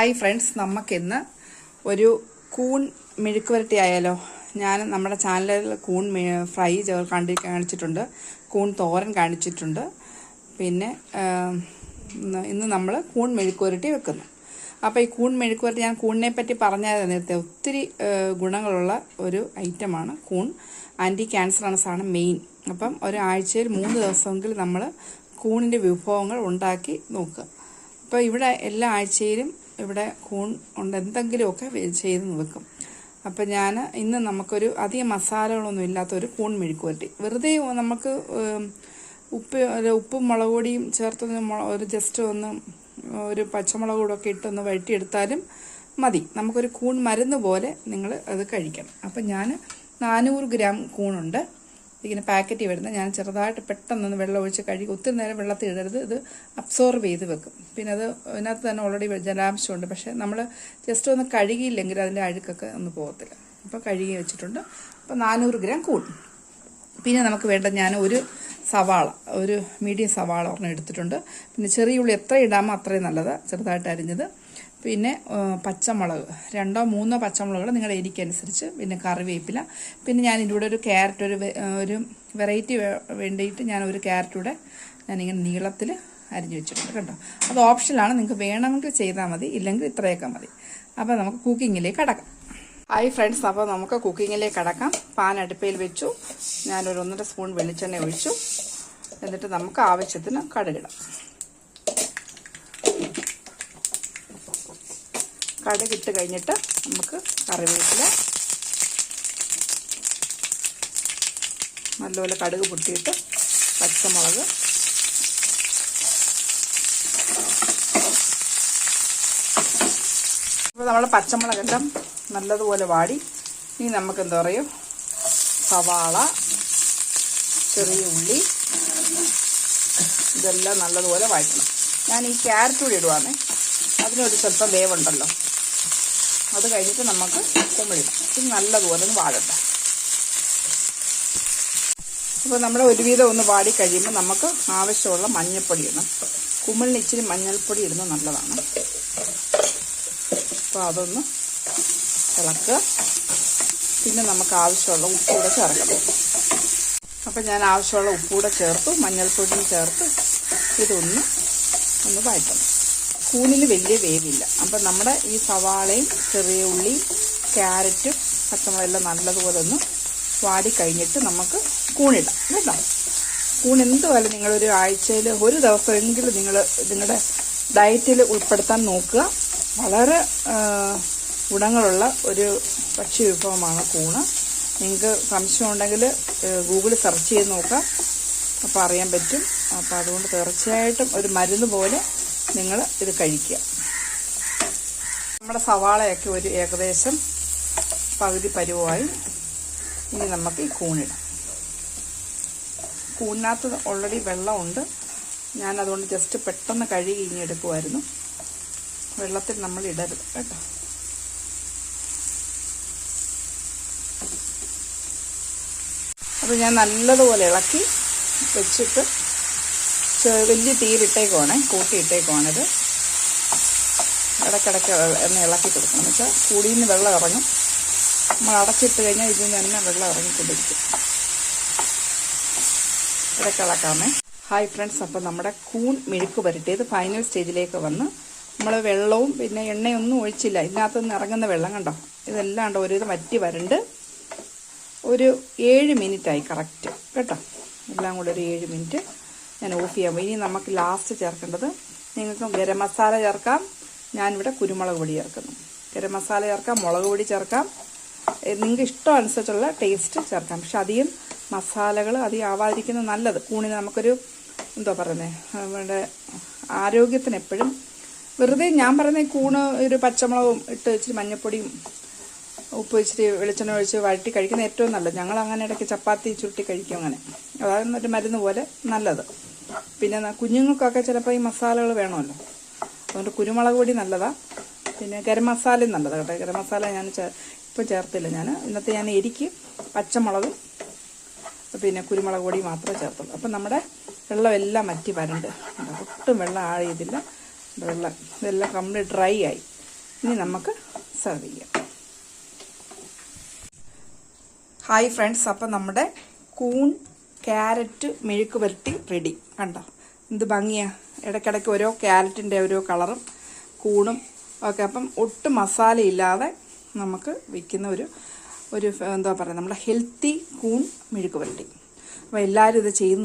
Hi friends നമുക്കിന്ന് ഒരു കൂൺ മെഴുക്ക് വരട്ടി ആയാലോ ഞാൻ നമ്മുടെ ചാനലിൽ കൂൺ ഫ്രൈ കണ്ടി കാണിച്ചിട്ടുണ്ട്. കൂൺ തോരൻ കാണിച്ചിട്ടുണ്ട്. പിന്നെ ഇന്ന് നമ്മൾ കൂൺ മെഴുക്ക് വരട്ടി വെക്കുന്നു. അപ്പോൾ ഈ കൂൺ മെഴുക്ക് വരട്ടി ഞാൻ കൂണിനെ പറ്റി പറഞ്ഞാൽ നേരത്തെ. ഒത്തിരി ഗുണങ്ങളുള്ള ഒരു ഐറ്റമാണ് കൂൺ. ആന്റി ക്യാൻസർ ആണ് മെയിൻ. അപ്പം ഒരാഴ്ചയിൽ മൂന്ന് ദിവസമെങ്കിലും നമ്മൾ കൂണിന്റെ വിഭവങ്ങൾ ഉണ്ടാക്കി നോക്കുക. അപ്പോൾ ഇവിടെ എല്ലാ ആഴ്ചയിലും ഇവിടെ കൂൺ ഉണ്ട്. എന്തെങ്കിലുമൊക്കെ ചെയ്ത് വെക്കും. അപ്പോൾ ഞാൻ ഇന്ന് നമുക്കൊരു അധികം മസാലകളൊന്നും ഇല്ലാത്തൊരു കൂൺ മെഴുക്ക് വരട്ടി വെറുതെ നമുക്ക് ഉപ്പ് ഉപ്പും മുളക് പൊടിയും ചേർത്തൊന്ന് ഒരു ജസ്റ്റ് ഒന്ന് ഒരു പച്ചമുളക് കൂടെ ഒക്കെ ഇട്ടൊന്ന് വഴറ്റിയെടുത്താലും മതി. നമുക്കൊരു കൂൺ മരുന്ന് പോലെ നിങ്ങൾ അത് കഴിക്കണം. അപ്പം ഞാൻ നാനൂറ് ഗ്രാം കൂണുണ്ട്. ഇങ്ങനെ പാക്കറ്റിൽ വരുന്നത്. ഞാൻ ചെറുതായിട്ട് പെട്ടെന്ന് വെള്ളം ഒഴിച്ച് കഴുകി ഒത്തിരി നേരം വെള്ളത്തിൽ ഇടരുത്. ഇത് അബ്സോർബ് ചെയ്ത് വെക്കും. പിന്നെ അത് അതിനകത്ത് തന്നെ ഓൾറെഡി ജലാംശമുണ്ട് പക്ഷേ നമ്മൾ ജസ്റ്റ് ഒന്ന് കഴുകിയില്ലെങ്കിൽ അതിന്റെ അഴുക്കൊക്കെ ഒന്ന് പോകത്തില്ല. അപ്പോൾ കഴുകി വെച്ചിട്ടുണ്ട്. അപ്പോൾ നാനൂറ് ഗ്രാം കൂടും. പിന്നെ നമുക്ക് വേണ്ട ഞാൻ ഒരു സവാള ഒരു മീഡിയം സവാള ഒരെണ്ണം എടുത്തിട്ടുണ്ട്. പിന്നെ ചെറിയ ഉള്ളി എത്ര ഇടാമോ അത്രയും നല്ലത്. ചെറുതായിട്ട് അരിഞ്ഞത്. പിന്നെ പച്ചമുളക്. രണ്ടോ മൂന്നോ പച്ചമുളകുകൾ നിങ്ങളുടെ എരിക്കനുസരിച്ച് പിന്നെ കറിവേപ്പില. പിന്നെ ഞാൻ ഇതിന്റെ കൂടെ ഒരു ക്യാരറ്റ് ഒരു ഒരു വെറൈറ്റി വേണ്ടിയിട്ട് ഞാൻ ഒരു ക്യാരറ്റ് കൂടെ ഞാനിങ്ങനെ നീളത്തിൽ അരിഞ്ഞു വെച്ചിട്ടുണ്ട് കേട്ടോ. അത് ഓപ്ഷനാണ് നിങ്ങൾക്ക് വേണമെങ്കിൽ ചെയ്താൽ മതി. ഇല്ലെങ്കിൽ ഇത്രയൊക്കെ മതി. അപ്പോൾ നമുക്ക് കുക്കിങ്ങിലേക്ക് കടക്കാം ഹായ് ഫ്രണ്ട്സ്. അപ്പോൾ നമുക്ക് കുക്കിങ്ങിലേക്ക് കടക്കാം പാൻ അടുപ്പയിൽ വെച്ചു. ഞാനൊരു ഒന്നര സ്പൂൺ വെളിച്ചെണ്ണ ഒഴിച്ചു. എന്നിട്ട് നമുക്ക് ആവശ്യത്തിന് കടുകിടാം. കടുകിട്ട് കഴിഞ്ഞിട്ട് നമുക്ക് കറിവേപ്പില നല്ലപോലെ കടുക് പൊട്ടിയിട്ട് പച്ചമുളക് അപ്പോൾ നമ്മൾ പച്ചമുളകെല്ലാം നല്ലതുപോലെ വാടി. ഇനി നമുക്ക് എന്താ പറയും? സവാള ചെറിയ ഉള്ളി ഇതെല്ലാം നല്ലതുപോലെ വഴറ്റണം. ഞാൻ ഈ ക്യാരറ്റ് കൂടി ഇടുവാണേ. അതിനൊരു സ്വല്പം വേവുണ്ടല്ലോ. അത് കഴിഞ്ഞിട്ട് നമുക്ക് കുമ്പിളിടാം നല്ലതുപോലെ ഒന്ന് വാടട്ടെ. അപ്പോൾ നമ്മൾ ഒരുവിധം ഒന്ന് വാടി കഴിയുമ്പോൾ നമുക്ക് ആവശ്യമുള്ള മഞ്ഞൾപ്പൊടി ഇടണം. കുമ്മിളിന് ഇച്ചിരി മഞ്ഞൾപ്പൊടി ഇടുന്നത് നല്ലതാണ്. അപ്പോൾ അതൊന്ന് ഇളക്കുക. പിന്നെ നമുക്ക് ആവശ്യമുള്ള ഉപ്പൂടെ ചേർക്കണം. അപ്പം ഞാൻ ആവശ്യമുള്ള ഉപ്പൂടെ ചേർത്തു മഞ്ഞൾപ്പൊടിയും ചേർത്ത് ഇതൊന്ന് ഒന്ന് വഴറ്റണം. കൂണിന് വലിയ വേവില്ല. അപ്പം നമ്മുടെ ഈ സവാളയും ചെറിയ ഉള്ളി ക്യാരറ്റും പച്ചമുളകെല്ലാം നല്ലതുപോലെ ഒന്ന് വാടിക്കഴിഞ്ഞിട്ട് നമുക്ക് കൂണിടാം കേട്ടോ? കൂൺ എന്തുമായാലും നിങ്ങളൊരു ആഴ്ചയിൽ ഒരു ദിവസമെങ്കിലും നിങ്ങൾ നിങ്ങളുടെ ഡയറ്റിൽ ഉൾപ്പെടുത്താൻ നോക്കുക. വളരെ ഗുണങ്ങളുള്ള ഒരു ഭക്ഷ്യ വിഭവമാണ് കൂണ് നിങ്ങൾക്ക് സംശയമുണ്ടെങ്കിൽ ഗൂഗിളിൽ സെർച്ച് ചെയ്ത് നോക്കാം. അപ്പോൾ അറിയാൻ പറ്റും. അപ്പോൾ അതുകൊണ്ട് തീർച്ചയായിട്ടും ഒരു മരുന്ന് പോലെ നിങ്ങൾ ഇത് കഴിക്കുക. നമ്മുടെ സവാളയൊക്കെ ഒരു ഏകദേശം പകുതി പരുവമായി ഇനി നമുക്ക് ഈ കൂണിടാം. കൂണിനകത്ത് ഓൾറെഡി വെള്ളമുണ്ട്. ഞാൻ അതുകൊണ്ട് ജസ്റ്റ് പെട്ടെന്ന് കഴുകി ഇനി എടുക്കുമായിരുന്നു വെള്ളത്തിൽ നമ്മൾ ഇടരുത് കേട്ടോ. അപ്പോൾ ഞാൻ നല്ലതുപോലെ ഇളക്കി വെച്ചിട്ട് വലിയ തീയിലിട്ടേക്കുവാണേ കൂട്ടിയിട്ടേക്കുവാണിത്. ഇടയ്ക്കിടയ്ക്ക് എണ്ണ ഇളക്കി കൊടുക്കണം. എന്ന് വെച്ചാൽ കൂടിയിൽ നിന്ന് വെള്ളം ഇറങ്ങും. നമ്മൾ അടച്ചിട്ട് കഴിഞ്ഞാൽ ഇതിൽ നിന്ന് തന്നെ വെള്ളം ഇറങ്ങിക്കൊണ്ടിരിക്കും. ഇടയ്ക്ക് ഇളക്കാമേ. ഹായ് ഫ്രണ്ട്സ് അപ്പോൾ നമ്മുടെ കൂൺ മെഴുക്ക് പുരട്ടിയത് ഫൈനൽ സ്റ്റേജിലേക്ക് വന്ന് നമ്മൾ വെള്ളവും പിന്നെ എണ്ണയൊന്നും ഒഴിച്ചില്ല. ഇതിനകത്ത് നിന്ന് ഇറങ്ങുന്ന വെള്ളം കണ്ടോ? ഇതെല്ലാം ഒരു ഒരുവിധം വറ്റി വരണ്ട്. ഒരു ഏഴ് മിനിറ്റായി കറക്റ്റ്. കേട്ടോ? എല്ലാം കൂടെ ഒരു ഏഴ് മിനിറ്റ്. ഞാൻ ഓഫ് ചെയ്യാം. ഇനി നമുക്ക് ലാസ്റ്റ് ചേർക്കേണ്ടത് നിങ്ങൾക്ക് ഗരം മസാല ചേർക്കാം. ഞാനിവിടെ കുരുമുളക് പൊടി ചേർക്കുന്നു. ഗരം മസാല ചേർക്കാം മുളക് പൊടി ചേർക്കാം. നിങ്ങൾക്ക് ഇഷ്ടം അനുസരിച്ചുള്ള ടേസ്റ്റ് ചേർക്കാം. പക്ഷെ അധികം മസാലകൾ അധികം ആവാതിരിക്കുന്നത് നല്ലത്. കൂണിന് നമുക്കൊരു എന്താ പറയുന്നത് നമ്മുടെ ആരോഗ്യത്തിന് എപ്പോഴും വെറുതെ ഞാൻ പറയുന്ന കൂണ് ഒരു പച്ചമുളകും ഇട്ട് ഇച്ചിരി മഞ്ഞപ്പൊടിയും ഉപ്പ് ഇച്ചിരി വെളിച്ചെണ്ണ ഒഴിച്ച് വഴറ്റി കഴിക്കുന്ന ഏറ്റവും നല്ലത്. ഞങ്ങൾ അങ്ങനെ ഇടയ്ക്ക് ചപ്പാത്തി ചുരുട്ടി കഴിക്കും അങ്ങനെ. അതാണ് ഒരു മരുന്ന് പോലെ നല്ലത്. പിന്നെ കുഞ്ഞുങ്ങൾക്കൊക്കെ ചിലപ്പോൾ ഈ മസാലകൾ വേണമല്ലോ. അതുകൊണ്ട് കുരുമുളക് പൊടി നല്ലതാണ് പിന്നെ ഗരം മസാലയും നല്ലതാണ് കേട്ടോ. ഗരം മസാല ഞാൻ ഇപ്പം ചേർത്തില്ല ഞാൻ ഇന്നത്തെ ഞാൻ എരിക്ക് പച്ചമുളകും പിന്നെ കുരുമുളക് പൊടി മാത്രമേ ചേർത്തുള്ളൂ. അപ്പം നമ്മുടെ വെള്ളം എല്ലാം മറ്റി വരണ്ട്. ഒട്ടും വെള്ളം ആഴ് ചെയ്തില്ല വെള്ളം ഇതെല്ലാം കംപ്ലീറ്റ് ഡ്രൈ ആയി. ഇനി നമുക്ക് സെർവ് ചെയ്യാം. ഹായ് ഫ്രണ്ട്സ് അപ്പം നമ്മുടെ കൂൺ ക്യാരറ്റ് മെഴുക്ക് പുരട്ടി റെഡി കണ്ടോ? എന്ത് ഭംഗിയാ. ഇടയ്ക്കിടയ്ക്ക് ഓരോ ക്യാരറ്റിന്റെ ഓരോ കളറും കൂണും ഒക്കെ. അപ്പം ഒട്ടും മസാലയില്ലാതെ നമുക്ക് വിൽക്കുന്ന ഒരു ഒരു എന്താ പറയുക നമ്മുടെ ഹെൽത്തി കൂൺ മെഴുക്ക് പുരട്ടി. അപ്പോൾ എല്ലാവരും ഇത് ചെയ്ത്